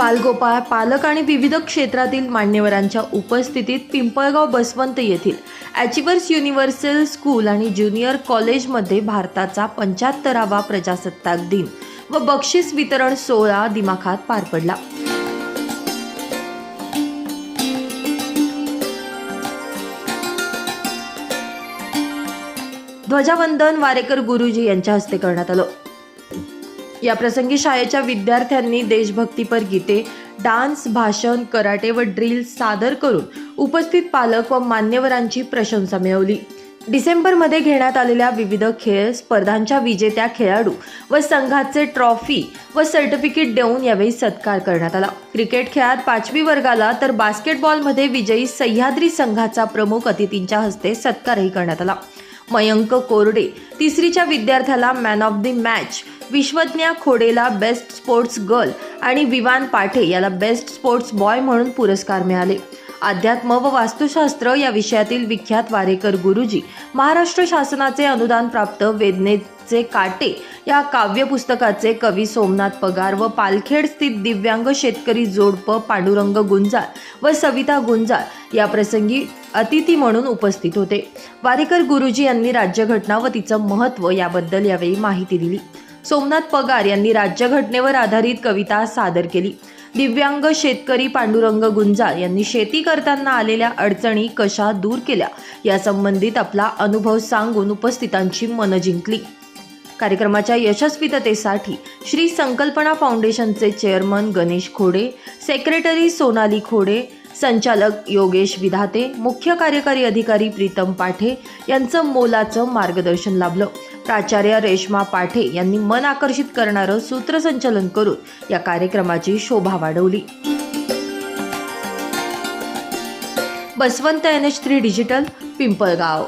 बालगोपाळ पालक आणि विविध क्षेत्रातील मान्यवरांच्या उपस्थितीत पिंपळगाव बसवंत येथील ॲचिवर्स युनिव्हर्सल स्कूल आणि ज्युनियर कॉलेजमध्ये भारताचा पंच्याहत्तरावा प्रजासत्ताक दिन व बक्षीस वितरण सोहळा दिमाखात पार पडला. ध्वजावंदन वारेकर गुरुजी यांच्या हस्ते करण्यात आलं. या प्रसंगी शाळेच्या विद्यार्थ्यांनी देशभक्तीपर गीते डान्स भाषण कराटे व ड्रिल सादर करून उपस्थित पालक व मान्यवरांची प्रशंसा मिळवली. डिसेंबरमध्ये घेण्यात आलेल्या विविध खेळ स्पर्धांच्या विजेत्या खेळाडू व संघाचे ट्रॉफी व सर्टिफिकेट देऊन यावेळी सत्कार करण्यात आला. क्रिकेट खेळात पाचवी वर्गाला तर बास्केटबॉलमध्ये विजयी सह्याद्री संघाचा प्रमुख अतिथींच्या हस्ते सत्कारही करण्यात आला. मयंक कोरडे तिसरीच्या विद्यार्थ्याला man of the match Vishwadnya खोडेला best sports girl आणि विवान पाठे याला बेस्ट स्पोर्ट्स बॉय म्हणून पुरस्कार मिळाले. अध्यात्म व वास्तुशास्त्र या विषयातील विख्यात वारेकर गुरुजी महाराष्ट्र शासनाचे अनुदान प्राप्त वेदनेचे काटे या काव्यपुस्तकाचे कवी सोमनाथ पगार व पालखेड स्थित दिव्यांग शेतकरी जोडपं पांडुरंग गुंजाळ व सविता गुंजाळ या प्रसंगी अतिथी म्हणून उपस्थित होते. वारेकर गुरुजी यांनी राज्यघटना व तिचं महत्त्व याबद्दल यावेळी माहिती दिली. सोमनाथ पगार यांनी राज्यघटनेवर आधारित कविता सादर केली. दिव्यांग शेतकरी पांडुरंग गुंजाळ यांनी शेती करताना आलेल्या अडचणी कशा दूर केल्या यासंबंधित आपला अनुभव सांगून उपस्थितांची मनं जिंकली. कार्यक्रमाच्या यशस्वीततेसाठी श्री संकल्पना फाउंडेशनचे चेअरमन गणेश खोडे सेक्रेटरी सोनाली खोडे संचालक योगेश विधाते मुख्य कार्यकारी अधिकारी प्रीतम पाठे यांचं मोलाचं मार्गदर्शन लाभलं. प्राचार्य रेश्मा पाठे यांनी मन आकर्षित करणारं सूत्रसंचलन करून या कार्यक्रमाची शोभा वाढवली. Baswant N H three digital Pimpalgaon.